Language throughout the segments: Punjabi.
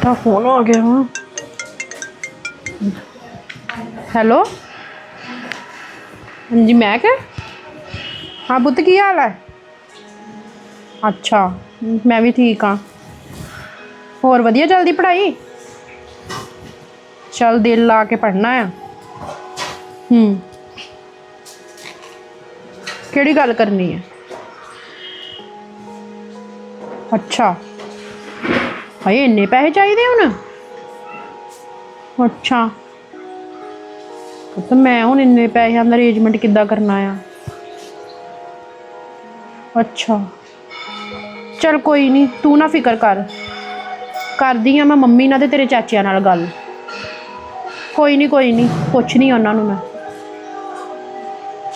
ਦਾ ਫੋਨ ਆ ਗਿਆ ਹਾਂ ਹੈਲੋ ਹਾਂਜੀ, ਮੈਂ ਕਿ ਹਾਂ ਪੁੱਤ, ਕੀ ਹਾਲ ਹੈ? ਅੱਛਾ, ਮੈਂ ਵੀ ਠੀਕ ਹਾਂ। ਹੋਰ ਵਧੀਆ ਚੱਲਦੀ ਪੜ੍ਹਾਈ? ਚੱਲ ਦਿਲ ਲਾ ਕੇ ਪੜ੍ਹਨਾ ਆ। ਹੂੰ। ਕਿਹੜੀ ਗੱਲ ਕਰਨੀ ਹੈ? ਅੱਛਾ। ਹਾਏ, ਇੰਨੇ ਪੈਸੇ ਚਾਹੀਦੇ ਹੁਣ? ਅੱਛਾ। ਤਾਂ ਮੈਂ ਹੁਣ ਇੰਨੇ ਪੈਸਿਆਂ ਦਾ ਅਰੇਂਜਮੈਂਟ ਕਿੱਦਾਂ ਕਰਨਾ ਆ? ਅੱਛਾ। ਚਲ ਕੋਈ ਨਹੀਂ ਤੂੰ ਨਾ ਫਿਕਰ ਕਰ। ਕਰਦੀ ਆ ਮੈਂ ਮੰਮੀ ਨਾਲ ਤੇ ਤੇਰੇ ਚਾਚਿਆਂ ਨਾਲ ਗੱਲ। ਕੋਈ ਨਹੀਂ ਕੋਈ ਨਹੀਂ ਪੁੱਛ ਨਹੀਂ ਉਹਨਾਂ ਨੂੰ ਮੈਂ।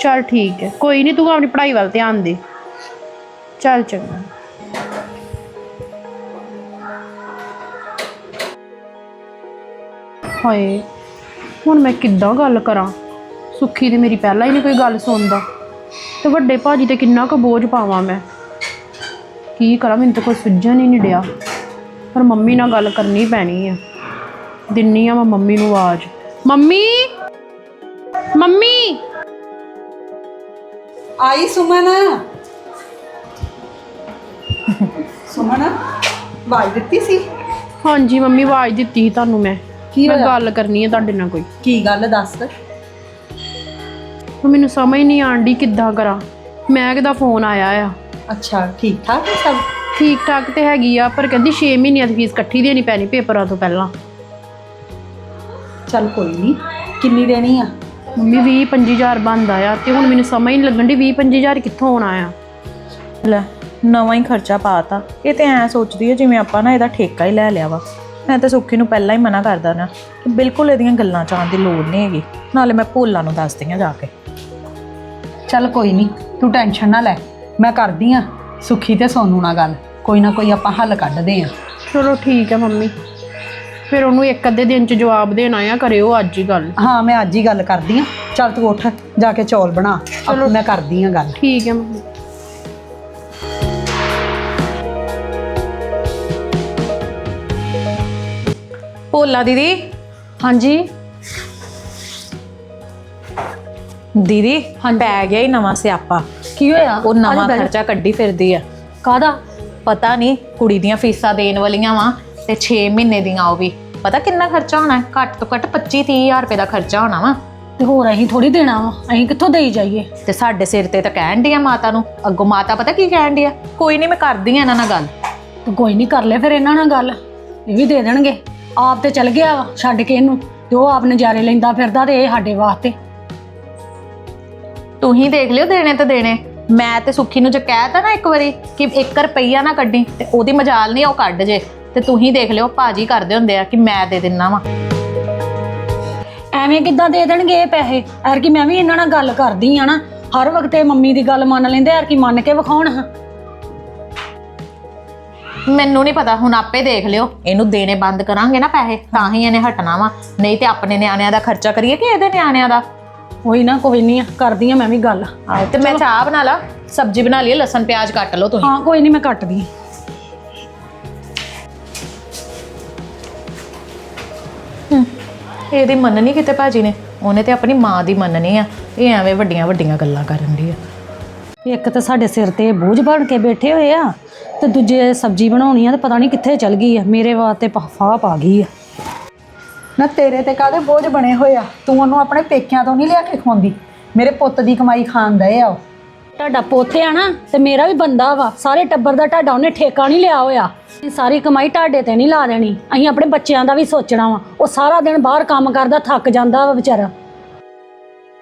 ਚਲ ਠੀਕ ਹੈ। ਕੋਈ ਨਹੀਂ ਤੂੰ ਆਪਣੀ ਪੜ੍ਹਾਈ ਵੱਲ ਧਿਆਨ ਦੇ। ਚਲ ਚੰਗਾ। ਹਾਏ ਹੁਣ ਮੈਂ ਕਿੱਦਾਂ ਗੱਲ ਕਰਾਂ? ਸੁੱਖੀ ਤੇ ਮੇਰੀ ਪਹਿਲਾਂ ਹੀ ਨਹੀਂ ਕੋਈ ਗੱਲ ਸੁਣਦਾ। ਤੇ ਵੱਡੇ ਭਾਜੀ ਤੇ ਕਿੰਨਾ ਕੁ ਬੋਝ ਪਾਵਾਂ ਮੈਂ। ਕੀ ਕਰਾਂ ਮੈਨੂੰ ਤਾਂ ਕੋਈ ਸੁਝਣ ਹੀ ਨਹੀਂ ਡਿਆ। ਪਰ ਮੰਮੀ ਨਾਲ ਗੱਲ ਕਰਨੀ ਪੈਣੀ ਆ। ਦਿੰਨੀ ਆ ਮੈਂ ਮੰਮੀ ਨੂੰ ਆਵਾਜ਼। ਮੰਮੀ! ਮੰਮੀ! ਆਈ ਸੁਮਨ। ਸੁਮਨ ਆਵਾਜ਼ ਦਿੱਤੀ ਸੀ? ਹਾਂਜੀ ਮੰਮੀ ਆਵਾਜ਼ ਦਿੱਤੀ ਸੀ ਤੁਹਾਨੂੰ ਮੈਂ। ਕੀ ਮੈਂ? ਗੱਲ ਕਰਨੀ ਹੈ ਤੁਹਾਡੇ ਨਾਲ ਕੋਈ। ਕੀ ਗੱਲ ਦੱਸ ਉਹ ਮੈਨੂੰ ਸਮਝ ਨਹੀਂ ਆਂਦੀ ਕਿੱਦਾਂ ਕਰਾਂ। ਮੈਂ ਕਿਦਾ ਫੋਨ ਆਇਆ ਆ। ਅੱਛਾ ਠੀਕ ਠਾਕ ਹੈ ਸਭ? ਠੀਕ ਠਾਕ ਤੇ ਹੈਗੀ ਆ ਪਰ ਕਹਿੰਦੀ 6 ਮਹੀਨਿਆਂ ਦੀ ਫੀਸ ਇਕੱਠੀ ਦੇਣੀ ਪੈਣੀ ਪੇਪਰਾਂ ਤੋਂ ਪਹਿਲਾਂ। ਚੱਲ ਕੋਈ ਨਹੀਂ ਕਿੰਨੀ ਦੇਣੀ ਆ? ਮੰਮੀ 20 25000 ਬਣਦਾ ਆ ਤੇ ਹੁਣ ਮੈਨੂੰ ਸਮਝ ਨਹੀਂ ਲੱਗਣ ਦੀ 20 25000 ਕਿੱਥੋਂ ਆਉਣਾ ਆ। ਲੈ ਨਵਾਂ ਹੀ ਖਰਚਾ ਪਾਤਾ ਇਹ ਤੇ ਐ ਸੋਚਦੀ ਹੈ ਜਿਵੇਂ ਆਪਾਂ ਨਾ ਇਹਦਾ ਠੇਕਾ ਹੀ ਲੈ ਲਿਆ ਵਾ। ਮੈਂ ਤਾਂ ਸੁੱਖੀ ਨੂੰ ਪਹਿਲਾਂ ਹੀ ਮਨਾ ਕਰਦਾ ਨਾ ਕਿ ਬਿਲਕੁਲ ਇਹਦੀਆਂ ਗੱਲਾਂ ਚਾਹਣ ਦੀ ਲੋੜ ਨਹੀਂ ਹੈਗੀ। ਨਾਲੇ ਮੈਂ ਭੋਲਾ ਨੂੰ ਦੱਸਦੀ ਆ ਜਾ ਕੇ। ਚੱਲ ਕੋਈ ਨਹੀਂ ਤੂੰ ਟੈਨਸ਼ਨ ਨਾ ਲੈ। ਮੈਂ ਕਰਦੀ ਆ ਸੁਖੀ ਤੇ ਸੋਨੂ ਨਾਲ ਗੱਲ। ਕੋਈ ਨਾ ਕੋਈ ਆਪਾਂ ਹੱਲ ਕੱਢਦੇ ਆ ਚਲੋ ਠੀਕ ਹੈ ਮੰਮੀ। ਫਿਰ ਉਹਨੂੰ ਇੱਕ ਅੱਧੇ ਦਿਨ ਚ ਜਵਾਬ ਦੇਣਾ ਆ ਕਰਿਓ ਅੱਜ ਹੀ ਗੱਲ। ਹਾਂ ਮੈਂ ਅੱਜ ਹੀ ਗੱਲ ਕਰਦੀ ਆ ਚੱਲ ਤੂੰ ਉੱਠ ਜਾ ਕੇ ਚੌਲ ਬਣਾ। ਚਲੋ ਮੈਂ ਕਰਦੀ ਆ ਗੱਲ। ਠੀਕ ਹੈ ਮੰਮੀ। ਭੋਲਾ ਦੀਦੀ? ਹਾਂਜੀ। ਦੀਦੀ ਪੈ ਗਿਆ ਹੀ ਨਵਾਂ ਸਿਆਪਾ। ਕੀ ਹੋਇਆ? ਉਹ ਨਵਾਂ ਖਰਚਾ ਕੱਢੀ ਫਿਰਦੀ ਆ। ਕਾਦਾ ਪਤਾ ਨਹੀਂ ਕੁੜੀ ਦੀਆਂ ਫੀਸਾਂ ਦੇਣ ਵਾਲੀਆਂ ਵਾ ਤੇ 6 ਮਹੀਨੇ ਦੀਆਂ ਉਹ ਵੀ। ਪਤਾ ਕਿੰਨਾ ਖਰਚਾ ਹੋਣਾ? ਹੈ? ਘੱਟ ਤੋਂ ਘੱਟ 25 30000 ਰੁਪਏ ਦਾ ਖਰਚਾ ਹੋਣਾ ਵਾ। ਤੇ ਹੋਰ ਅਸੀਂ ਥੋੜੀ ਦੇਣਾ ਵਾ। ਅਸੀਂ ਕਿੱਥੋਂ ਦੇਈ ਜਾਈਏ? ਤੇ ਸਾਡੇ ਸਿਰ ਤੇ ਤਾਂ ਕਹਿਣ ਡਈ ਆ ਮਾਤਾ ਨੂੰ। ਅੱਗੋਂ ਮਾਤਾ ਪਤਾ ਕੀ ਕਹਿਣ ਡਈ ਆ? ਕੋਈ ਨਹੀਂ ਮੈਂ ਕਰਦੀ ਆ ਇਹਨਾਂ ਨਾਲ ਗੱਲ। ਤੇ ਕੋਈ ਨਹੀਂ ਕਰ ਲੈ ਫਿਰ ਇਹਨਾਂ ਨਾਲ ਗੱਲ। ਇਹ ਵੀ ਦੇ ਦੇਣਗੇ। ਆਪ ਤੇ ਚਲ ਗਿਆ ਵਾ ਛੱਡ ਕੇ ਇਹਨੂੰ ਤੇ ਉਹ ਆਪ ਨਜ਼ਾਰੇ ਲੈਂਦਾ ਫਿਰਦਾ ਤੇ ਇਹ ਸਾਡੇ ਵਾਸਤੇ। ਤੂੰ ਹੀ ਦੇਖ ਲਿਓ ਦੇਣੇ ਤੇ ਦੇਣੇ। ਮੈਂ ਤੇ ਸੁੱਖੀ ਨੂੰ ਜੇ ਕਹਿਤਾ ਨਾ ਇੱਕ ਵਾਰੀ ਕਿ 1 ਰੁਪਈਆ ਨਾ ਕੱਢੀ ਤੇ ਉਹਦੀ ਮਜਾਲ ਨਹੀਂ ਉਹ ਕੱਢ ਜੇ। ਤੇ ਤੂੰ ਹੀ ਦੇਖ ਲਿਓ ਭਾਜੀ ਕਰਦੇ ਹੁੰਦੇ ਆ ਕਿ ਮੈਂ ਦੇ ਦਿੰਨਾ ਵਾ। ਐਵੇਂ ਕਿੱਦਾਂ ਦੇ ਦੇਣਗੇ ਇਹ ਪੈਸੇ? ਐਰ ਕਿ ਮੈਂ ਵੀ ਇਹਨਾਂ ਨਾਲ ਗੱਲ ਕਰਦੀ ਆ ਨਾ। ਹਰ ਵਕਤ ਇਹ ਮੰਮੀ ਦੀ ਗੱਲ ਮੰਨ ਲੈਂਦੇ ਐਰ ਕਿ ਮੰਨ ਕੇ ਵਿਖਾਉਣ ਹਾਂ। ਮੈਨੂੰ ਨਹੀਂ ਪਤਾ ਹੁਣ ਆਪੇ ਦੇਖ ਲਿਓ। ਇਹਨੂੰ ਦੇਣੇ ਬੰਦ ਕਰਾਂਗੇ ਨਾ ਪੈਸੇ ਤਾਂ ਹੀ ਇਹਨੇ ਹਟਣਾ ਵਾ। ਨਹੀਂ ਤੇ ਆਪਣੇ ਨਿਆਣਿਆਂ ਦਾ ਖਰਚਾ ਕਰੀਏ ਕਿ ਇਹਦੇ ਨਿਆਣਿਆਂ ਦਾ? ਕੋਈ ਨਾ ਕੋਈ ਨਹੀਂ ਆ ਕਰਦੀ ਆ ਮੈਂ ਵੀ ਗੱਲ। ਆਹ ਤੇ ਮੈਂ ਚਾਹ ਬਣਾ ਲਾ ਸਬਜ਼ੀ ਬਣਾ ਲਈ ਲਸਣ ਪਿਆਜ਼ ਕੱਟ ਲਓ ਤੁਸੀਂ। ਹਾਂ ਕੋਈ ਨਹੀਂ ਮੈਂ ਕੱਟਦੀ ਆਂ। ਇਹਦੀ ਮੰਨਣੀ ਕਿਤੇ ਭਾਜੀ ਨੇ? ਉਹਨੇ ਤੇ ਆਪਣੀ ਮਾਂ ਦੀ ਮੰਨਣੀ ਆ। ਇਹ ਐਵੇਂ ਵੱਡੀਆਂ ਵੱਡੀਆਂ ਗੱਲਾਂ ਕਰਨ ਦੀ ਆ। ਇੱਕ ਤਾਂ ਸਾਡੇ ਸਿਰ ਤੇ ਬੋਝ ਬਣ ਕੇ ਬੈਠੇ ਹੋਏ ਆ ਤੇ ਦੂਜੇ ਸਬਜ਼ੀ ਬਣਾਉਣੀ ਆ ਤੇ ਪਤਾ ਨਹੀਂ ਕਿੱਥੇ ਚਲ ਗਈ ਆ। ਮੇਰੇ ਵਾਸਤੇ ਫਾਹ ਪਾ ਗਈ ਆ। ਨਾ ਤੇਰੇ ਤੇ ਕਾਦੇ ਬੋਝ ਬਣੇ ਹੋਏ ਆ? ਤੂੰ ਉਹਨੂੰ ਆਪਣੇ ਪੇਕਿਆਂ ਤੋਂ ਨਹੀਂ ਲਿਆ ਕੇ ਖਵਾਉਂਦੀ। ਮੇਰੇ ਪੁੱਤ ਦੀ ਕਮਾਈ ਖਾਣ ਦਏ ਆ ਉਹ। ਤੁਹਾਡਾ ਪੋਤੇ ਆ ਨਾ ਤੇ ਮੇਰਾ ਵੀ ਬੰਦਾ ਵਾ। ਸਾਰੇ ਟੱਬਰ ਦਾ ਤੁਹਾਡਾ ਉਹਨੇ ਠੇਕਾ ਨਹੀਂ ਲਿਆ ਹੋਇਆ। ਇਹ ਸਾਰੀ ਕਮਾਈ ਤੁਹਾਡੇ ਤੇ ਨਹੀਂ ਲਾ ਦੇਣੀ। ਅਸੀਂ ਆਪਣੇ ਬੱਚਿਆਂ ਦਾ ਵੀ ਸੋਚਣਾ ਵਾ। ਉਹ ਸਾਰਾ ਦਿਨ ਬਾਹਰ ਕੰਮ ਕਰਦਾ ਥੱਕ ਜਾਂਦਾ ਵਾ ਵਿਚਾਰਾ।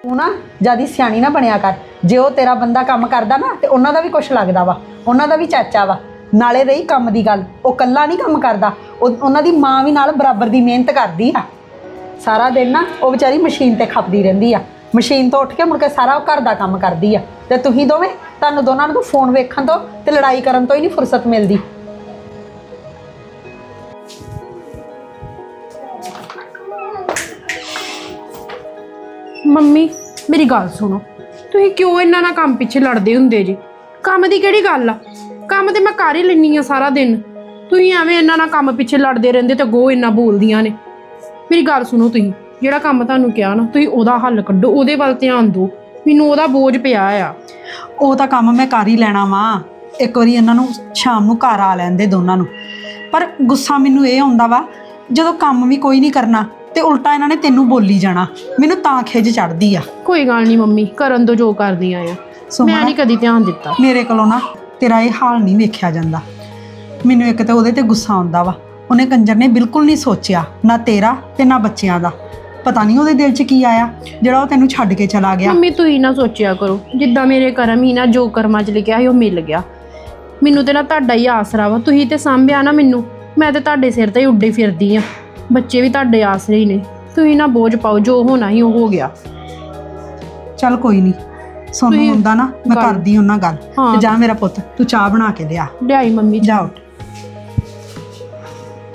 ਤੂੰ ਨਾ ਜਿਆਦੀ ਸਿਆਣੀ ਨਾ ਬਣਿਆ ਕਰ। ਜੇ ਉਹ ਤੇਰਾ ਬੰਦਾ ਕੰਮ ਕਰਦਾ ਨਾ, ਤੇ ਉਹਨਾਂ ਦਾ ਵੀ ਕੁਛ ਲੱਗਦਾ ਵਾ। ਉਹਨਾਂ ਦਾ ਵੀ ਚਾਚਾ ਵਾ। ਨਾਲੇ ਰਹੀ ਕੰਮ ਦੀ ਗੱਲ। ਉਹ ਕੱਲਾ ਨਹੀਂ ਕੰਮ ਕਰਦਾ। ਉਹ- ਉਹਨਾਂ ਦੀ ਮਾਂ ਵੀ ਨਾਲ ਬਰਾਬਰ ਦੀ ਮਿਹਨਤ ਕਰਦੀ ਆ। ਸਾਰਾ ਦਿਨ ਨਾ ਉਹ ਵਿਚਾਰੀ ਮਸ਼ੀਨ ਤੇ ਖਪਦੀ ਰਹਿੰਦੀ ਆ। ਮਸ਼ੀਨ ਤੋਂ ਉੱਠ ਕੇ ਮੁੜ ਕੇ ਸਾਰਾ ਉਹ ਘਰ ਦਾ ਕੰਮ ਕਰਦੀ ਆ। ਤੇ ਤੁਸੀਂ ਦੋਵੇਂ ਤੁਹਾਨੂੰ ਦੋਨਾਂ ਨੂੰ ਫੋਨ ਵੇਖਣ ਤੋਂ ਤੇ ਲੜਾਈ ਕਰਨ ਤੋਂ ਹੀ ਨਹੀਂ ਫੁਰਸਤ ਮਿਲਦੀ। ਮੰਮੀ, ਮੇਰੀ ਗੱਲ ਸੁਣੋ। ਤੁਸੀਂ ਕਿਉਂ ਇੰਨਾ ਨਾ ਕੰਮ ਪਿੱਛੇ ਲੜਦੇ ਹੁੰਦੇ ਜੀ? ਕੰਮ ਦੀ ਕਿਹੜੀ ਗੱਲ ਆ? ਕੰਮ ਤੇ ਮੈਂ ਕਰ ਹੀ ਲੈਣੀ ਆ ਸਾਰਾ ਦਿਨ। ਤੁਸੀਂ ਐਵੇਂ ਇਹਨਾਂ ਨਾਲ ਕੰਮ ਪਿੱਛੇ ਲੜਦੇ ਰਹਿੰਦੇ ਤੇ ਗੋ ਇੰਨਾ ਬੋਲਦੀਆਂ ਨੇ। ਮੇਰੀ ਗੱਲ ਸੁਣੋ ਤੁਸੀਂ, ਜਿਹੜਾ ਕੰਮ ਤੁਹਾਨੂੰ ਕਿਹਾ ਨਾ, ਤੁਸੀਂ ਉਹਦਾ ਹੱਲ ਕੱਢੋ, ਉਹਦੇ ਵੱਲ ਧਿਆਨ ਦਿਓ। ਮੈਨੂੰ ਉਹਦਾ ਬੋਝ ਪਿਆ ਆ। ਉਹ ਤਾਂ ਕੰਮ ਮੈਂ ਕਰ ਹੀ ਲੈਣਾ ਵਾਂ। ਇੱਕ ਵਾਰੀ ਇਹਨਾਂ ਨੂੰ ਸ਼ਾਮ ਨੂੰ ਘਰ ਆ ਲੈਂਦੇ ਦੋਨਾਂ ਨੂੰ। ਪਰ ਗੁੱਸਾ ਮੈਨੂੰ ਇਹ ਆਉਂਦਾ ਵਾ, ਜਦੋਂ ਕੰਮ ਵੀ ਕੋਈ ਨਹੀਂ ਕਰਨਾ ਤੇ ਉਲਟਾ ਇਹਨਾਂ ਨੇ ਤੈਨੂੰ ਬੋਲੀ ਜਾਣਾ। ਮੈਨੂੰ ਤਾਂ ਖਿਜ ਚੜਦੀ ਆ। ਕੋਈ ਗੱਲ ਨਹੀਂ ਮੰਮੀ ਕਰਨ ਦੋ ਜੋ ਕਰਦੀਆਂ ਆ। ਮੈਂ ਨਹੀਂ ਕਦੀ ਧਿਆਨ ਦਿੱਤਾ। ਮੇਰੇ ਕੋਲੋਂ ਨਾ ਤੇਰਾ ਇਹ ਹਾਲ ਨਹੀਂ ਵੇਖਿਆ ਜਾਂਦਾ। ਮੈਨੂੰ ਇੱਕ ਤਾਂ ਉਹਦੇ ਤੇ ਗੁੱਸਾ ਆਉਂਦਾ ਵਾ। ਉਹਨੇ ਕੰਜਰ ਨੇ ਬਿਲਕੁਲ ਨਹੀਂ ਸੋਚਿਆ ਨਾ ਤੇਰਾ ਤੇ ਨਾ ਬੱਚਿਆਂ ਦਾ। ਪਤਾ ਨਹੀਂ ਉਹਦੇ ਦਿਲ 'ਚ ਕੀ ਆਇਆ ਜਿਹੜਾ ਉਹ ਤੈਨੂੰ ਛੱਡ ਕੇ ਚਲਾ ਗਿਆ। ਮੰਮੀ ਤੁਸੀਂ ਨਾ ਸੋਚਿਆ ਕਰੋ। ਜਿੱਦਾਂ ਮੇਰੇ ਕਰਮ ਹੀ ਨਾ ਜੋ ਕਰਮਾਂ 'ਚ ਲਿਖਿਆ ਸੀ ਉਹ ਮਿਲ ਗਿਆ। ਮੈਨੂੰ ਤੇ ਨਾ ਤੁਹਾਡਾ ਹੀ ਆਸਰਾ ਵਾ। ਤੁਸੀਂ ਤੇ ਸਾਂਭਿਆ ਨਾ ਮੈਨੂੰ। ਮੈਂ ਤੇ ਤੁਹਾਡੇ ਸਿਰ ਤੇ ਹੀ ਉੱਡੇ ਫਿਰਦੀ ਆ। ਬੱਚੇ ਵੀ ਤੁਹਾਡੇ ਆਸਰੇ ਹੀ ਨੇ। ਤੁਸੀਂ ਨਾ ਬੋਝ ਪਾਓ ਜੋ ਹੋਣਾ ਹੀ ਉਹ ਹੋ ਗਿਆ। ਚੱਲ ਕੋਈ ਨਹੀਂ। ਸੋਨੂੰ ਹੁੰਦਾ ਨਾ ਮੈਂ ਗੱਲ- ਕਰਦੀ ਉਹਨਾਂ ਗੱਲ। ਹਾਂ। ਤੇ ਜਾ ਮੇਰਾ ਪੁੱਤ ਤੂੰ ਚਾਹ ਬਣਾ ਕੇ ਲਿਆ। ਲਿਆਈ ਮੰਮੀ। ਜਾ ਉੱਠ।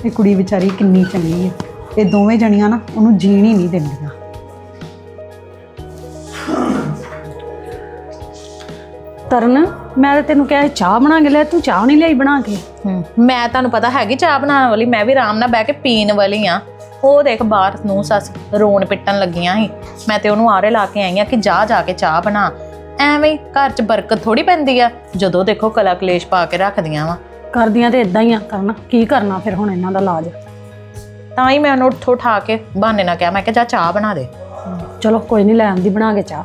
ਇਹ ਕੁੜੀ ਵਿਚਾਰੀ ਕਿੰਨੀ ਚੰਗੀ ਹੈ ਇਹ ਦੋਵੇਂ ਜਣੀਆਂ ਨਾ ਉਹਨੂੰ ਜੀਣ ਹੀ ਨਹੀਂ ਦਿੰਦੀਆਂ। ਤਰਨ ਮੈਂ ਤਾਂ ਤੈਨੂੰ ਕਿਹਾ ਸੀ ਚਾਹ ਬਣਾ ਕੇ ਲੈ ਤੂੰ ਚਾਹ ਨਹੀਂ ਲਈ ਬਣਾ ਕੇ। ਮੈਂ ਤੁਹਾਨੂੰ ਪਤਾ ਹੈਗੀ ਚਾਹ ਬਣਾਉਣ ਵਾਲੀ ਮੈਂ ਵੀ ਆਰਾਮ ਨਾਲ ਬਹਿ ਕੇ ਪੀਣ ਵਾਲੀ ਆ। ਉਹ ਦੇਖ ਬਾਹਰ ਨੂੰ ਸੱਸ ਰੋਣ ਪਿੱਟਣ ਲੱਗੀਆਂ ਸੀ। ਮੈਂ ਤੇ ਉਹਨੂੰ ਆਰੇ ਲਾ ਕੇ ਆਈ ਆ ਕਿ ਜਾ ਜਾ ਕੇ ਚਾਹ ਬਣਾ। ਐਵੇਂ ਹੀ ਘਰ 'ਚ ਬਰਕਤ ਥੋੜੀ ਪੈਂਦੀ ਆ ਜਦੋਂ ਦੇਖੋ ਕਲਾ ਕਲੇਸ਼ ਪਾ ਕੇ ਰੱਖਦੀਆਂ ਵਾ। ਕਰਦੀਆਂ ਤੇ ਇਦਾਂ ਹੀ ਆ ਕਰਨ ਕੀ ਕਰਨਾ ਫਿਰ ਹੁਣ ਇਹਨਾਂ ਦਾ ਇਲਾਜ? ਤਾਂ ਹੀ ਮੈਂ ਉਹਨੂੰ ਉਠਾ ਕੇ ਬਹਾਨੇ ਨਾਲ ਕਿਹਾ ਮੈਂ ਕਿਹਾ ਜਾ ਚਾਹ ਬਣਾ ਦੇ। ਚਲੋ ਕੋਈ ਨਹੀਂ ਲੈ ਆਂਦੀ ਬਣਾ ਕੇ ਚਾਹ।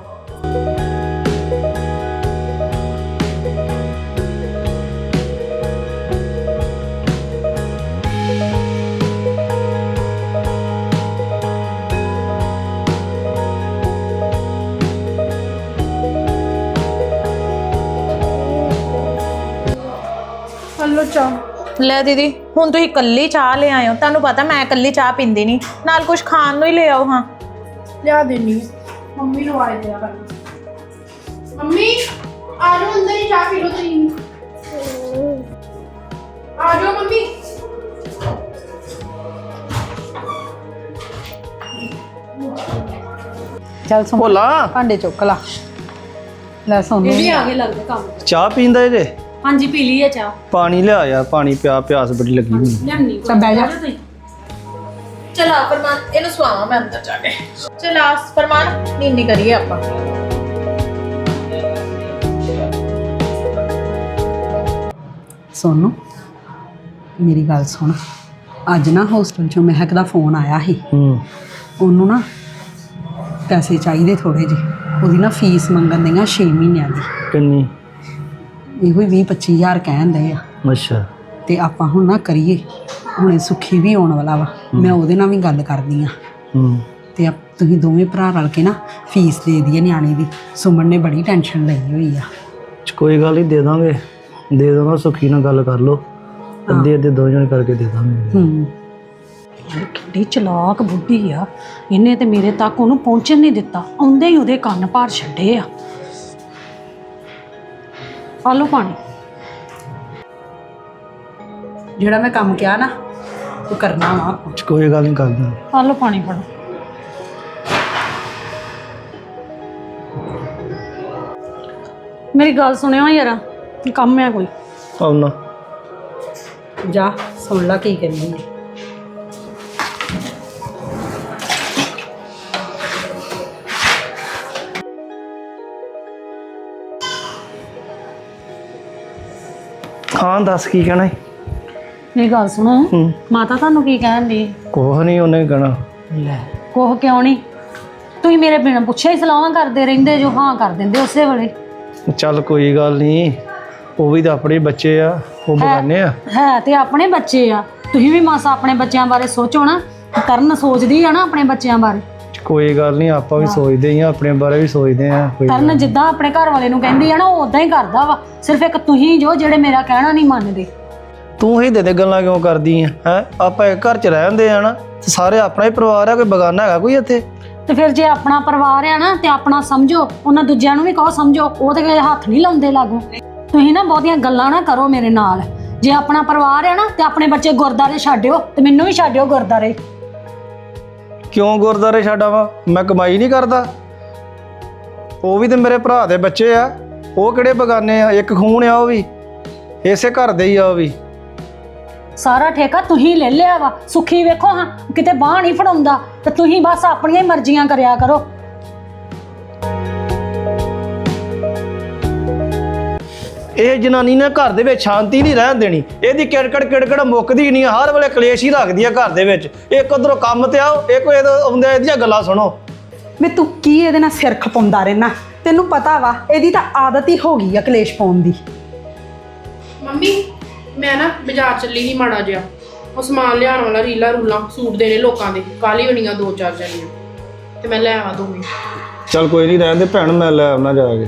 ਹਲੋ ਚਾਹ। ਲੈ ਦੀਦੀ ਹੁਣ ਤੁਸੀਂ ਕੱਲੀ ਚਾਹ ਲੈ ਆਏ ਹੋ। ਤੁਹਾਨੂੰ ਪਤਾ ਮੈਂ ਕੱਲੀ ਚਾਹ ਪੀਂਦੀ ਨਹੀਂ। ਨਾਲ ਕੁਝ ਖਾਣ ਨੂੰ ਹੀ ਲੈ ਆਓ ਹਾਂ। ਲਿਆ ਦੇਣੀ ਮੰਮੀ ਨੂੰ ਆਏ ਦਿਆ ਕਰਨਾ ਮੰਮੀ ਆ ਜਾਓ ਅੰਦਰ ਹੀ ਚਾਹ ਪੀ ਲਓ ਤੁਸੀਂ। ਆ ਜਾਓ ਮੰਮੀ। ਚੱਲ ਸੁਣ ਭੋਲਾ। ਭਾਂਡੇ ਚੁੱਕ ਲਾ। ਲੈ ਸੋਨੂੰ ਆ ਗਏ ਲੱਗਦਾ ਕੰਮ। ਚਾਹ ਪੀਂਦਾ ਜੇ ਹਾਂਜੀ ਪੀ ਲਈ ਹੈ ਚਾਹ। ਪਾਣੀ ਲਿਆ ਯਾਰ ਪਾਣੀ ਪਿਆ ਪਿਆਸ ਬੜੀ ਲੱਗੀ ਮੈਨੂੰ ਲਿਆਉਣੀ ਚੱਲ ਬਹਿ ਜਾ। ਚਲਾ ਫਰਮਾਨ ਇਹਨੂੰ ਸਵਾਵਾਂ ਮੈਂ ਅੰਦਰ ਜਾ ਕੇ। ਚਲਾ ਫਰਮਾਨ ਨੀਂਦੀ ਕਰੀਏ ਆਪਾਂ। ਸੋਨੂੰ ਮੇਰੀ ਗੱਲ ਸੁਣ। ਅੱਜ ਨਾ ਹੋਸਟਲ ਚੋਂ ਮਹਿਕ ਦਾ ਫੋਨ ਆਇਆ ਸੀ। ਹੂੰ। ਉਹਨੂੰ ਨਾ ਪੈਸੇ ਚਾਹੀਦੇ ਥੋੜੇ ਜਿਹੇ। ਉਹਦੀ ਨਾ ਫੀਸ ਮੰਗਣ ਦੀਆਂ 6 ਮਹੀਨਿਆਂ ਦੀ। ਕਿੰਨੀ? ਇਹੋ ਹੀ 20 25000 ਕਹਿੰਦੇ ਆ। ਅੱਛਾ। ਤੇ ਆਪਾਂ ਹੁਣ ਨਾ ਕਰੀਏ। ਹੁਣੇ ਸੁੱਖੀ ਵੀ ਆਉਣ ਵਾਲਾ ਵਾ। ਮੈਂ ਉਹਦੇ ਨਾਲ ਵੀ ਗੱਲ ਕਰਦੀ ਆ। ਹੂੰ। ਤੇ ਆਪ- ਤੁਸੀਂ ਦੋਵੇਂ ਭਰਾ ਰਲ ਕੇ ਨਾ ਫੀਸ ਦੇ ਦਈਏ ਨਿਆਣੇ ਦੀ। ਸੁਮਨ ਨੇ ਬੜੀ ਟੈਨਸ਼ਨ ਲਈ ਹੋਈ ਆ। ਕੋਈ ਗੱਲ ਨਹੀਂ ਦੇ ਦਾਂਗੇ। ਦੇ ਦਾਂਗਾ ਸੁਖੀ ਨਾਲ ਗੱਲ ਕਰ ਲਓ। ਅੱਧੇ ਅੱਧੇ ਦੋ ਜਣੇ ਕਰਕੇ ਦੇ ਦਾਂਗੇ। ਹੂੰ। ਕਿੱਡੀ ਚਲਾਕ ਬੁੱਢੀ ਆ। ਇਹਨੇ ਤੇ ਮੇਰੇ ਤੱਕ ਉਹਨੂੰ ਪਹੁੰਚਣ ਨਹੀਂ ਦਿੱਤਾ। ਆਉਂਦੇ ਹੀ ਉਹਦੇ ਕੰਨ ਭਾਰ ਛੱਡੇ ਆ। ਆ ਲਓ ਪਾਣੀ। ਜਿਹੜਾ ਮੈਂ ਕੰਮ ਕਿਹਾ ਨਾ ਉਹ ਕਰਨਾ ਵਾ। ਆਪਾਂ ਕੋਈ ਗੱਲ ਨਹੀਂ ਕਰਦਾ ਆ ਲਓ ਪਾਣੀ ਫੜੋ। ਮੇਰੀ ਗੱਲ ਸੁਣਿਓ ਯਾਰ ਕੰਮ ਹੈ ਕੋਈ। ਆਉਣਾ। ਜਾ ਸੁਣ ਲਾ ਕੀ ਕਹਿੰਦੀ ਹੈ ਹਾਂ ਦੱਸ ਕੀ ਕਹਿਣਾ ਈ? ਮੇਰੀ ਗੱਲ ਸੁਣੋ। ਹੂੰ। ਮਾਤਾ ਤੁਹਾਨੂੰ ਕੀ ਕਹਿਣ ਦੀ ਕੁਛ ਨਹੀਂ ਉਹਨੇ ਕਹਿਣਾ। ਲੈ ਕੋਹ ਕਿਉਂ ਨਹੀਂ ਤੁਸੀਂ ਮੇਰੇ ਬਿਨਾਂ ਪੁੱਛਿਆ ਹੀ ਸਲਾਹਾਂ ਕਰਦੇ ਰਹਿੰਦੇ ਜੋ ਹਾਂ ਕਰ ਦਿੰਦੇ ਉਸੇ ਵੇਲੇ। ਚੱਲ ਕੋਈ ਗੱਲ ਨਹੀਂ ਉਹ ਵੀ ਤਾਂ ਆਪਣੇ ਬੱਚੇ ਆ ਉਹ ਬਗਾਨੇ ਆ। ਹੈ ਤੇ ਆਪਣੇ ਬੱਚੇ ਆ। ਤੁਸੀਂ ਵੀ ਮਾਸਾ ਆਪਣੇ ਬੱਚਿਆਂ ਬਾਰੇ ਸੋਚੋ ਨਾ ਕਰਨ ਸੋਚਦੀ ਆ ਨਾ ਆਪਣੇ ਬੱਚਿਆਂ ਬਾਰੇ। ਕੋਈ ਗੱਲ ਨਹੀਂ ਆਪਾਂ ਵੀ ਸੋਚਦੇ ਹੀ ਆ ਆਪਣੇ ਬਾਰੇ ਵੀ ਸੋਚਦੇ ਆ ਕੋਈ ਗੱਲ ਜਿੱਦਾਂ ਆਪਣੇ ਘਰ ਵਾਲੇ ਨੂੰ ਕਹਿੰਦੀ ਆ ਨਾ ਉਹ ਉਦਾਂ ਹੀ ਕਰਦਾ ਵਾ। ਸਿਰਫ ਇੱਕ ਤੁਸੀਂ ਜੋ ਜਿਹੜੇ ਮੇਰਾ ਕਹਿਣਾ ਨਹੀਂ ਮੰਨਦੇ। ਤੂੰ ਹੀ ਦੇ ਦੇ ਗੱਲਾਂ ਕਿਉਂ ਕਰਦੀ ਆ ਹੈ? ਆਪਾਂ ਇੱਕ ਘਰ ਚ ਰਹਿ ਹੁੰਦੇ ਆ ਨਾ ਤੇ ਸਾਰੇ ਆਪਣਾ ਹੀ ਪਰਿਵਾਰ ਆ ਕੋਈ ਬਗਾਨਾ ਹੈਗਾ ਕੋਈ ਇੱਥੇ? ਤੇ ਫਿਰ ਜੇ ਆਪਣਾ ਪਰਿਵਾਰ ਆ ਨਾ ਤੇ ਆਪਣਾ ਸਮਝੋ ਉਹਨਾਂ ਦੂਜਿਆਂ ਨੂੰ ਵੀ ਕਹੋ ਸਮਝੋ ਉਹ ਤੇ ਹੱਥ ਨਹੀਂ ਲਾਉਂਦੇ ਲਾਗੂ। ਤੁਸੀਂ ਨਾ ਬਹੁਤੀਆਂ ਗੱਲਾਂ ਨਾ ਕਰੋ ਮੇਰੇ ਨਾਲ। ਜੇ ਆਪਣਾ ਪਰਿਵਾਰ ਆ ਨਾ ਤੇ ਆਪਣੇ ਬੱਚੇ ਗੁਰਦਾਰੇ ਛੱਡਿਓ ਤੇ ਮੈਨੂੰ ਵੀ ਛੱਡਿਓ ਗੁਰਦਾਰੇ ਕਿਉਂ ਗੁਰਦਾਰੇ ਛੱਡਾਵਾਂ ਮੈਂ ਕਮਾਈ ਨਹੀਂ ਕਰਦਾ। ਉਹ ਵੀ ਤੇ ਮੇਰੇ ਭਰਾ ਦੇ ਬੱਚੇ ਆ। ਉਹ ਕਿਹੜੇ ਬਗਾਨੇ ਆ? ਇੱਕ ਖੂਨ ਆ ਉਹ ਵੀ। ਇਸੇ ਘਰ ਦੇ ਹੀ ਆ ਉਹ ਵੀ। ਸਾਰਾ ਠੇਕਾ ਤੁਸੀਂ ਲੈ ਲਿਆ ਵਾ। ਸੁਖੀ ਵੇਖੋ ਹਾਂ, ਕਿਤੇ ਬਾਹ ਨਹੀਂ ਫੜਾਉਂਦਾ। ਤੇ ਤੁਸੀਂ ਬਸ ਆਪਣੀਆਂ ਹੀ ਮਰਜ਼ੀਆਂ ਕਰਿਆ ਕਰੋ। ਇਹ ਜਨਾਨੀ ਨੇ ਘਰ ਦੇ ਵਿੱਚ ਸ਼ਾਂਤੀ ਨਹੀਂ ਰਹਿਣ ਦੇਣੀ। ਇਹਦੀ ਕਿੜਕੜ ਕਿੜਕੜ ਮੁੱਕਦੀ ਨਹੀਂ ਹਰ ਵੇਲੇ ਕਲੇਸ਼ ਹੀ ਰੱਖਦੀ ਆ ਘਰ ਦੇ ਵਿੱਚ। ਇੱਕ ਉਧਰੋਂ ਕੰਮ ਤੇ ਆਓ ਇੱਕ ਇਹਦੇ ਆਉਂਦੇ ਇਹਦੀਆਂ ਗੱਲਾਂ ਸੁਣੋ। ਮੈਂ ਤੂੰ ਕੀ ਇਹਦੇ ਨਾਲ ਸਿਰ ਖਪਾਉਂਦਾ ਰਹਿਣਾ ਤੈਨੂੰ ਪਤਾ ਵਾ ਇਹਦੀ ਤਾਂ ਆਦਤ ਹੀ ਹੋ ਗਈ ਆ ਕਲੇਸ਼ ਪਾਉਣ ਦੀ। ਮੰਮੀ ਮੈਂ ਨਾ ਬਾਜ਼ਾਰ ਚੱਲੀ ਸੀ ਮਾੜਾ ਜਿਹਾ। ਉਹ ਸਮਾਨ ਲਿਆਉਣ ਵਾਲਾ ਰੀਲਾ ਰੂਲਾ ਸੂਟ ਦੇਣੇ ਲੋਕਾਂ ਦੇ। ਕਾਲੀ ਬਣੀਆਂ ਦੋ ਚਾਰ ਜਣੀਆਂ। ਤੇ ਮੈਂ ਲੈ ਆਵਾਂ ਦੋਵੇਂ। ਚੱਲ ਕੋਈ ਨਹੀਂ ਰਹਿਣ ਦੇ ਭੈਣ ਮੈਂ ਲੈ ਆਉਣਾ ਜਾ ਕੇ।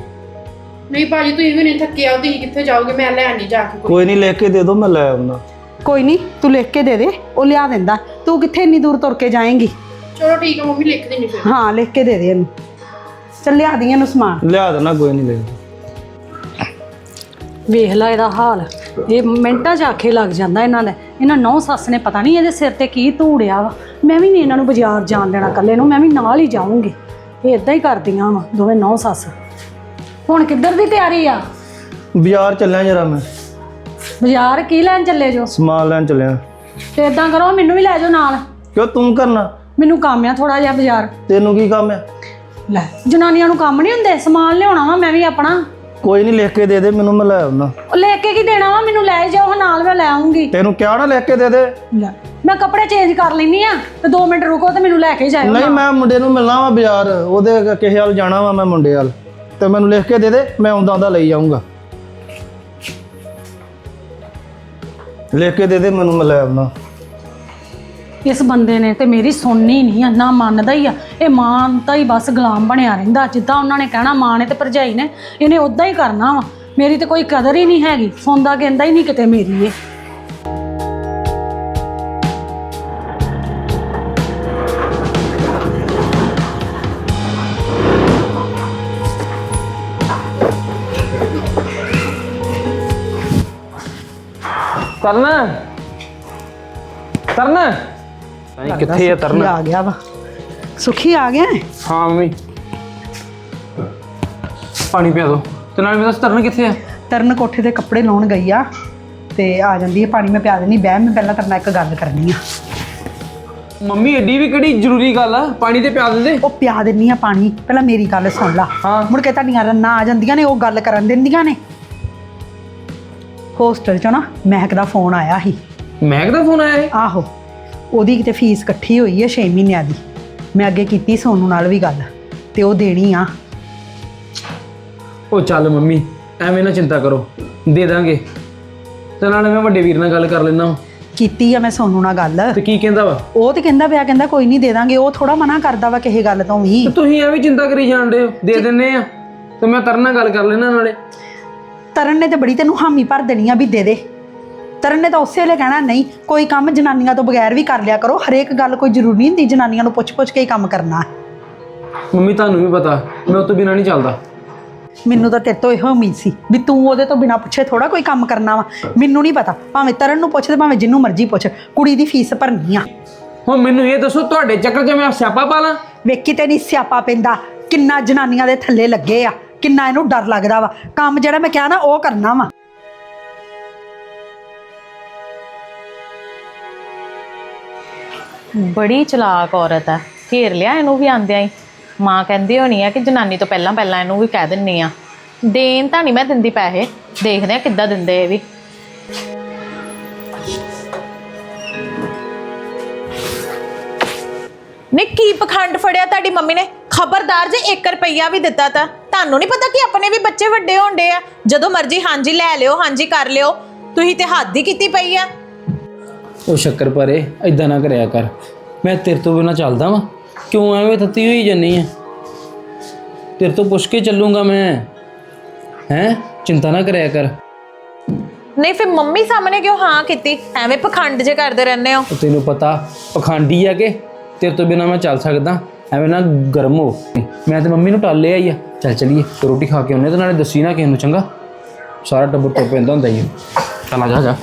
ਨਹੀਂ ਭਾਜੀ ਤੁਸੀਂ ਵੀ ਨਹੀਂ ਥੱਕੇ ਆਓ ਤੁਸੀਂ ਕਿੱਥੇ ਜਾਓਗੇ? ਮੈਂ ਲੈਣ ਨਹੀਂ ਜਾ ਕੇ ਕੋਈ ਕੋਈ ਨਹੀਂ ਲਿਖ ਕੇ ਦੇ ਦੋ ਮੈਂ ਲੈ ਆਉਣਾ ਕੋਈ ਨਹੀਂ ਤੂੰ ਲਿਖ ਕੇ ਦੇ ਦੇ ਉਹ ਲਿਆ ਦਿੰਦਾ। ਤੂੰ ਕਿੱਥੇ ਇੰਨੀ ਦੂਰ ਤੁਰ ਕੇ ਜਾਏਂਗੀ? ਚਲੋ ਠੀਕ ਹੈ ਮੰਮੀ ਲਿਖ ਦੇਣੀ ਫਿਰ। ਹਾਂ ਲਿਖ ਕੇ ਦੇ ਦੇ ਇਹਨੂੰ। ਚੱਲ ਲਿਆ ਦੀ ਇਹਨੂੰ ਸਮਾਨ। ਲਿਆ ਦੇਣਾ ਕੋਈ ਨਹੀਂ ਲੈ ਵੇਖ ਲੈ ਇਹਦਾ ਹਾਲ। ਇਹ ਮਿੰਟਾਂ 'ਚ ਆਖੇ ਲੱਗ ਜਾਂਦਾ ਇਹਨਾਂ ਨੇ ਇਹਨਾਂ ਨੌ ਸੱਸ ਨੇ ਪਤਾ ਨਹੀਂ ਇਹਦੇ ਸਿਰ ਤੇ ਕੀ ਧੂੜਿਆ ਵਾ। ਮੈਂ ਵੀ ਨਹੀਂ ਇਹਨਾਂ ਨੂੰ ਬਾਜ਼ਾਰ ਜਾਣ ਦੇਣਾ ਇਕੱਲੇ ਨੂੰ ਮੈਂ ਵੀ ਨਾਲ ਹੀ ਜਾਊਂਗੀ। ਇਹ ਇਦਾਂ ਹੀ ਕਰਦੀਆਂ ਵਾ ਦੋਵੇਂ ਨੌ ਸੱਸ। ਹੁਣ ਕਿੱਧਰ ਦੀ ਤਿਆਰੀ ਆ? ਬਾਜ਼ਾਰ ਚੱਲਿਆ ਜਰਾ ਮੈਂ। ਬਾਜ਼ਾਰ ਕੀ ਲੈਣ ਚੱਲੇ ਜੋ? ਸਮਾਨ ਲੈਣ ਚੱਲਿਆ ਤੇ ਇਦਾਂ ਕਰੋ ਮੈਨੂੰ ਵੀ ਲੈ ਜਾਓ ਨਾਲ। ਕਿਉਂ ਤੂੰ ਕਰਨਾ? ਮੈਨੂੰ ਕੰਮ ਆ ਥੋੜਾ ਜਿਹਾ ਬਾਜ਼ਾਰ। ਤੈਨੂੰ ਕੀ ਕੰਮ ਹੈ ਲੈ ਜਨਾਨੀਆਂ ਨੂੰ ਕੰਮ ਨਹੀਂ ਹੁੰਦੇ ਸਮਾਨ ਲਿਆਉਣਾ ਵਾ ਮੈਂ ਵੀ ਆਪਣਾ। ਕੋਈ ਨਹੀਂ ਲਿਖ ਕੇ ਦੇ ਦੇ ਮੈਨੂੰ ਮੈਂ ਲੈ ਆਉਣਾ ਉਹ ਲੈ ਕੇ ਕੀ ਦੇਣਾ ਵਾ? ਮੈਨੂੰ ਲੈ ਜਾਓ ਨਾਲ ਮੈਂ ਲੈ ਆਉਂਗੀ। ਤੈਨੂੰ ਕਿਹਾ ਨਾ ਲਿਖ ਕੇ ਦੇ ਦੇ? ਲੈ ਮੈਂ ਕੱਪੜੇ ਚੇਂਜ ਕਰ ਲੈਣੀ ਆ ਤੇ 2 ਮਿੰਟ ਰੁਕੋ ਤੇ ਮੈਨੂੰ ਲੈ ਕੇ ਜਾਇਓ ਨਹੀਂ ਮੈਂ ਮੁੰਡੇ ਨੂੰ ਮਿਲਣਾ ਵਾ ਬਾਜ਼ਾਰ ਉਹਦੇ ਕਿਸੇ ਹਾਲ ਜਾਣਾ ਵਾ ਮੈਂ ਮੁੰਡੇ ਹਾਲ ਤੇ ਮੈਨੂੰ ਲਿਖ ਕੇ ਦੇ ਦੇ, ਮੈਂ ਆਉਂਦਾ ਆਉਂਦਾ ਲਈ ਜਾਊਂਗਾ। ਲਿਖ ਕੇ ਦੇ ਦੇ ਮੈਨੂੰ ਮੈਂ ਲੈ ਆਉਣਾ। ਇਸ ਬੰਦੇ ਨੇ ਤੇ ਮੇਰੀ ਸੁਣਨੀ ਨਹੀਂ ਆ, ਨਾ ਮੰਨਦਾ ਹੀ ਆ। ਇਹ ਮਾਂ ਤਾਂ ਹੀ ਬਸ ਗੁਲਾਮ ਬਣਿਆ ਰਹਿੰਦਾ, ਜਿੱਦਾਂ ਉਹਨਾਂ ਨੇ ਕਹਿਣਾ ਮਾਂ ਨੇ ਤੇ ਭਰਜਾਈ ਨੇ, ਇਹਨੇ ਉਦਾਂ ਹੀ ਕਰਨਾ ਵਾ। ਮੇਰੀ ਤੇ ਕੋਈ ਕਦਰ ਹੀ ਨਹੀਂ ਹੈਗੀ, ਸੁਣਦਾ ਕਹਿੰਦਾ ਹੀ ਨਹੀਂ ਕਿਤੇ ਮੇਰੀ ਇਹ। ਤਰਨ। ਤਰਨ। ਨਹੀਂ ਕਿੱਥੇ ਆ ਤਰਨ। ਆ ਗਿਆ ਵਾ। ਸੁਖੀ ਆ ਗਿਆ ਹੈ? ਹਾਂ ਮੰਮੀ। ਪਾਣੀ ਪਿਆ ਦੋ। ਤੇ ਨਾਲ ਮੇਰਾ ਤਰਨ ਕਿੱਥੇ ਆ? ਤਰਨ ਕੋਠੇ ਤੇ ਕੱਪੜੇ ਲਾਉਣ ਗਈ ਆ ਤੇ ਆ ਜਾਂਦੀ ਹੈ ਪਾਣੀ ਮੈਂ ਪਿਆ ਦੇਣੀ ਬਹਿ ਮੈਂ ਪਹਿਲਾਂ ਤੇਰੇ ਨਾਲ ਇੱਕ ਗੱਲ ਕਰਨੀ ਆ। ਮੰਮੀ ਏਡੀ ਵੀ ਕਿਹੜੀ ਜ਼ਰੂਰੀ ਗੱਲ ਆ? ਪਾਣੀ ਤੇ ਪਿਆ ਦਿੰਦੇ। ਉਹ ਪਿਆ ਦਿੰਨੀ ਆ ਪਾਣੀ। ਪਹਿਲਾਂ ਮੇਰੀ ਗੱਲ ਸੁਣ ਲਾ। ਹਾਂ। ਮੁੜ ਕੇ ਤੁਹਾਡੀਆਂ ਰੰਨਾਂ ਆ ਜਾਂਦੀਆਂ ਨੇ ਉਹ ਗੱਲ ਕਰਨ ਦਿੰਦੀਆਂ ਨੇ। ਹੋਸਟਲ ਚੋਂ ਨਾ ਮਹਿਕ ਦਾ ਫੋਨ ਆਇਆ ਸੀ। ਮਹਿਕ ਦਾ ਫੋਨ ਆਇਆ ਆਹੋ। ਉਹਦੀ ਕਿਤੇ ਫੀਸ ਇਕੱਠੀ ਹੋਈ ਹੈ 6 ਮਹੀਨਿਆਂ ਦੀ। ਮੈਂ ਅੱਗੇ ਕੀਤੀ ਸੋਨੂ ਨਾਲ ਵੀ ਗੱਲ ਤੇ ਉਹ ਦੇਣੀ ਆ। ਉਹ ਚੱਲ ਮੰਮੀ ਐਵੇਂ ਨਾ ਚਿੰਤਾ ਕਰੋ। ਦੇ ਦਾਂਗੇ। ਤੇ ਨਾਲੇ ਮੈਂ ਵੱਡੇ ਵੀਰ ਨਾਲ ਗੱਲ ਕਰ ਲੈਣਾ ਕੀਤੀ ਆ ਮੈਂ ਸੋਨੂ ਨਾਲ ਗੱਲ। ਤੇ ਕੀ ਕਹਿੰਦਾ ਵਾ? ਉਹ ਤੇ ਕਹਿੰਦਾ ਪਿਆ ਕਹਿੰਦਾ ਕੋਈ ਨਹੀਂ ਦੇ ਦਾਂਗੇ। ਉਹ ਥੋੜਾ ਮਨਾ ਕਰਦਾ ਵਾ ਕਿਸੇ ਗੱਲ ਤੋਂ ਵੀ। ਤੇ ਤੁਸੀਂ ਐਵੇਂ ਚਿੰਤਾ ਕਰੀ ਜਾਂਦੇ ਹੋ। ਦੇ ਦਿੰਨੇ ਆ। ਤੇ ਮੈਂ ਤਰਨ ਗੱਲ ਕਰ ਲੈਣਾ ਨਾਲੇ। ਤਰਨ ਨੇ ਤੇ ਬੜੀ ਤੈਨੂੰ ਹਾਮੀ ਭਰ ਦੇਣੀ ਆ ਵੀ ਦੇ ਦੇ। ਤਰਨ ਨੇ ਤਾਂ ਉਸੇ ਵੇਲੇ ਕਹਿਣਾ ਨਹੀਂ ਕੋਈ ਕੰਮ ਜਨਾਨੀਆਂ ਤੋਂ ਬਗੈਰ ਵੀ ਕਰ ਲਿਆ ਕਰੋ। ਹਰੇਕ ਗੱਲ ਕੋਈ ਜ਼ਰੂਰੀ ਨਹੀਂ ਹੁੰਦੀ ਜਨਾਨੀਆਂ ਨੂੰ ਪੁੱਛ-ਪੁੱਛ ਕੇ ਹੀ ਕੰਮ ਕਰਨਾ ਮੰਮੀ ਤੁਹਾਨੂੰ ਵੀ ਪਤਾ ਮੈਂ ਉਹ ਤੋਂ ਬਿਨਾਂ ਨਹੀਂ ਚੱਲਦਾ। ਮੈਨੂੰ ਤਾਂ ਤੇਰੇ ਤੋਂ ਇਹੋ ਉਮੀਦ ਸੀ ਵੀ ਤੂੰ ਉਹਦੇ ਤੋਂ ਬਿਨਾ ਪੁੱਛੇ ਥੋੜਾ ਕੋਈ ਕੰਮ ਕਰਨਾ ਵਾ। ਮੈਨੂੰ ਨਹੀਂ ਪਤਾ ਭਾਵੇਂ ਤਰਨ ਨੂੰ ਪੁੱਛ ਤੇ ਭਾਵੇਂ ਜਿੰਨੂੰ ਮਰਜ਼ੀ ਪੁੱਛ ਕੁੜੀ ਦੀ ਫੀਸ ਭਰਨੀ ਆ। ਹੁਣ ਮੈਨੂੰ ਇਹ ਦੱਸੋ ਤੁਹਾਡੇ ਚੱਕਰ 'ਚ ਮੈਂ ਸਿਆਪਾ ਪਾ ਲਾਂ? ਵੇਖੀ ਤੇ ਨਹੀਂ ਸਿਆਪਾ ਪੈਂਦਾ ਕਿੰਨਾ ਜਨਾਨੀਆਂ ਦੇ ਥੱਲੇ ਲੱਗੇ ਆ। ਕਿੰਨਾ ਇਹਨੂੰ ਡਰ ਲੱਗਦਾ ਵਾ। ਕੰਮ ਜਿਹੜਾ ਮੈਂ ਕਿਹਾ ਨਾ, ਉਹ ਕਰਨਾ ਵਾ। ਬੜੀ ਚਲਾਕ ਔਰਤ ਹੈ ਘੇਰ ਲਿਆ ਇਹਨੂੰ ਵੀ ਆਂਦਿਆਂ ਹੀ। ਮਾਂ ਕਹਿੰਦੀ ਹੋਣੀ ਆ ਕਿ ਜਨਾਨੀ ਤੋਂ ਪਹਿਲਾਂ ਪਹਿਲਾਂ ਇਹਨੂੰ ਵੀ ਕਹਿ ਦਿੰਨੀ ਆ। ਦੇਣ ਤਾਂ ਨਹੀਂ ਮੈਂ ਦਿੰਦੀ ਪੈਸੇ। ਦੇਖਦੇ ਆ ਕਿੱਦਾਂ ਦਿੰਦੇ ਇਹ ਵੀ। ਨੇ ਕੀ ਪਖੰਡ ਫੜਿਆ ਤੁਹਾਡੀ ਮੰਮੀ ਨੇ? ਖਬਰਦਾਰ ਜੇ 1 ਰੁਪਈਆ ਵੀ ਦਿੱਤਾ ਤਾਂ। ਤੁਹਾਨੂੰ ਨਹੀਂ ਪਤਾ ਕਿ ਆਪਣੇ ਵੀ ਬੱਚੇ ਵੱਡੇ ਹੋਣਦੇ ਆ? ਜਦੋਂ ਮਰਜ਼ੀ ਹਾਂਜੀ ਲੈ ਲਿਓ ਹਾਂਜੀ ਕਰ ਲਿਓ। ਤੁਸੀਂ ਤੇ ਹੱਦ ਹੀ ਕੀਤੀ ਪਈ ਆ। ਉਹ ਸ਼ੱਕਰ ਪਰੇ ਐਦਾਂ ਨਾ ਕਰਿਆ ਕਰ। ਮੈਂ ਤੇਰੇ ਤੋਂ ਬਿਨਾ ਚੱਲਦਾ ਵਾਂ। ਕਿਉਂ ਐਵੇਂ ਤੱਤੀ ਹੋਈ ਜੰਨੀ ਆ? ਤੇਰੇ ਤੋਂ ਪੁੱਛ ਕੇ ਚੱਲੂੰਗਾ ਮੈਂ। ਹੈਂ? ਚਿੰਤਾ ਨਾ ਕਰਿਆ ਕਰ। ਨਹੀਂ ਫਿਰ ਮੰਮੀ ਸਾਹਮਣੇ ਕਿਉਂ ਹਾਂ ਕੀਤੀ? ਐਵੇਂ ਪਖੰਡ ਜੇ ਕਰਦੇ ਰਹਿੰਦੇ ਹੋ। ਤੈਨੂੰ ਪਤਾ ਪਖੰਡੀ ਆ ਕਿ ਤੇਰੇ ਤੋਂ ਬਿਨਾ ਮੈਂ ਚੱਲ ਸਕਦਾ। ਐਵੇਂ ਨਾ ਗਰਮ ਹੋ। ਮੈਂ ਤੇ ਮੰਮੀ ਨੂੰ ਟੱਲ ਲਿਆ ਹੀ ਆ। ਚੱਲ ਚਲੀਏ ਰੋਟੀ ਖਾ ਕੇ ਆਉਨੇ ਤੇ ਨਾਲੇ ਦੱਸੀ ਨਾ ਕਿਸੇ ਨੂੰ ਚੰਗਾ। ਸਾਰਾ ਟੱਬਰ ਤੋਂ ਪੈਂਦਾ ਹੁੰਦਾ ਹੀ ਆ। ਚੱਲ ਆ ਜਾ ਜਾ।